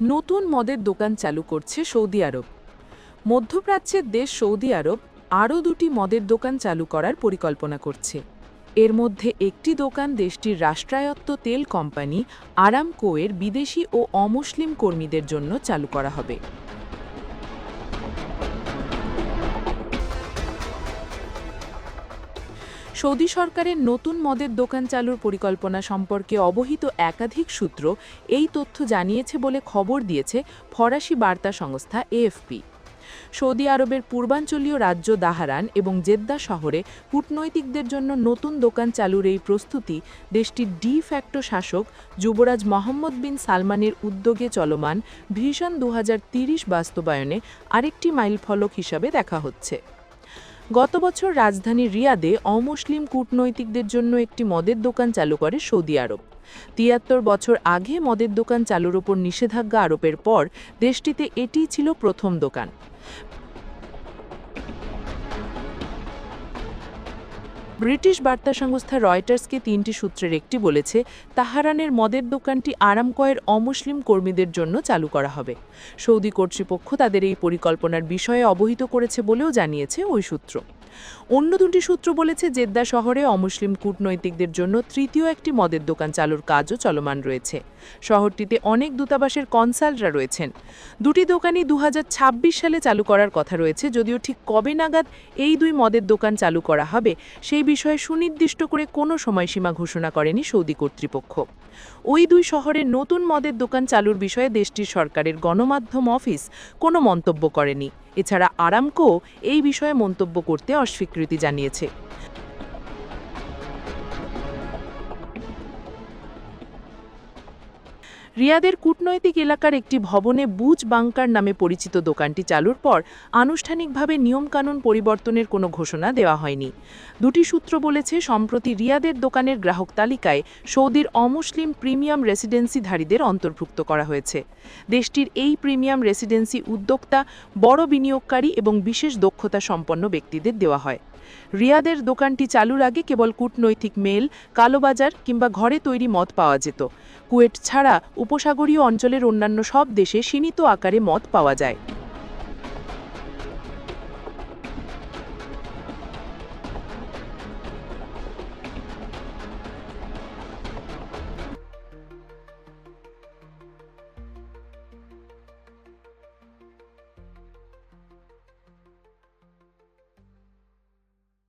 নতুন মদের দোকান চালু করছে সৌদি আরব। মধ্যপ্রাচ্যের দেশ সৌদি আরব আরও দুটি মদের দোকান চালু করার পরিকল্পনা করছে। এর মধ্যে একটি দোকান দেশটির রাষ্ট্রায়ত্ত তেল কোম্পানি আরামকোয়ের বিদেশি ও অমুসলিম কর্মীদের জন্য চালু করা হবে। সৌদি সরকারের নতুন মদের দোকান চালুর পরিকল্পনা সম্পর্কে অবহিত একাধিক সূত্র এই তথ্য জানিয়েছে বলে খবর দিয়েছে ফরাসি বার্তা সংস্থা এএফপি। সৌদি আরবের পূর্বাঞ্চলীয় রাজ্য দাহারান এবং জেদ্দা শহরে কূটনৈতিকদের জন্য নতুন দোকান চালুর এই প্রস্তুতি দেশটির ডি ফ্যাক্টো শাসক যুবরাজ মোহাম্মদ বিন সালমানের উদ্যোগে চলমান ভিশন দু বাস্তবায়নে আরেকটি মাইলফলক হিসাবে দেখা হচ্ছে। গত বছর রাজধানী রিয়াদে অমুসলিম কূটনৈতিকদের জন্য একটি মদের দোকান চালু করে সৌদি আরব। তিয়াত্তর বছর আগে মদের দোকান চালুর ওপর নিষেধাজ্ঞা আরোপের পর দেশটিতে এটিই ছিল প্রথম দোকান। ব্রিটিশ বার্তা সংস্থা রয়টার্সকে তিনটি সূত্রের একটি বলেছে, তাহারানের মদের দোকানটি আরামকয়ের অমুসলিম কর্মীদের জন্য চালু করা হবে। সৌদি কর্তৃপক্ষ তাদের এই পরিকল্পনার বিষয়ে অবহিত করেছে বলেও জানিয়েছে ওই সূত্র। অন্য দুটি সূত্র বলেছে, জেদ্দা শহরে অমুসলিম কূটনৈতিকদের জন্য তৃতীয় একটি মদের দোকান চালুর কাজও চলমান রয়েছে। শহরটিতে অনেক দূতাবাসের কনসালরা রয়েছেন। দুটি দোকানই দু হাজার ছাব্বিশ সালে চালু করার কথা রয়েছে, যদিও ঠিক কবে নাগাদ এই দুই মদের দোকান চালু করা হবে, সেই বিষয়ে সুনির্দিষ্ট করে কোনো সময়সীমা ঘোষণা করেনি সৌদি কর্তৃপক্ষ। ওই দুই শহরে নতুন মদের দোকান চালুর বিষয়ে দেশটির সরকারের গণমাধ্যম অফিস কোনো মন্তব্য করেনি। এছাড়া আরামকো এই বিষয়ে মন্তব্য করতে অস্বীকৃতি জানিয়েছে। রিয়াদের কূটনৈতিক এলাকার একটি ভবনে বুজ বাংকার নামে পরিচিত দোকানটি চালুর পর আনুষ্ঠানিকভাবে নিয়মকানুন পরিবর্তনের কোনো ঘোষণা দেওয়া হয়নি। দুটি সূত্র বলেছে, সম্প্রতি রিয়াদের দোকানের গ্রাহক তালিকায় সৌদির অমুসলিম প্রিমিয়াম রেসিডেন্সিধারীদের অন্তর্ভুক্ত করা হয়েছে। দেশটির এই প্রিমিয়াম রেসিডেন্সি উদ্যোক্তা, বড় বিনিয়োগকারী এবং বিশেষ দক্ষতা সম্পন্ন ব্যক্তিদের দেওয়া হয়। রিয়াদের দোকানটি চালুর আগে কেবল কূটনৈতিক মেল, কালোবাজার কিংবা ঘরে তৈরি মদ পাওয়া যেত। কুয়েট ছাড়া উপসাগরীয় অঞ্চলের অন্যান্য সব দেশে সীমিত আকারে মদ পাওয়া যায়।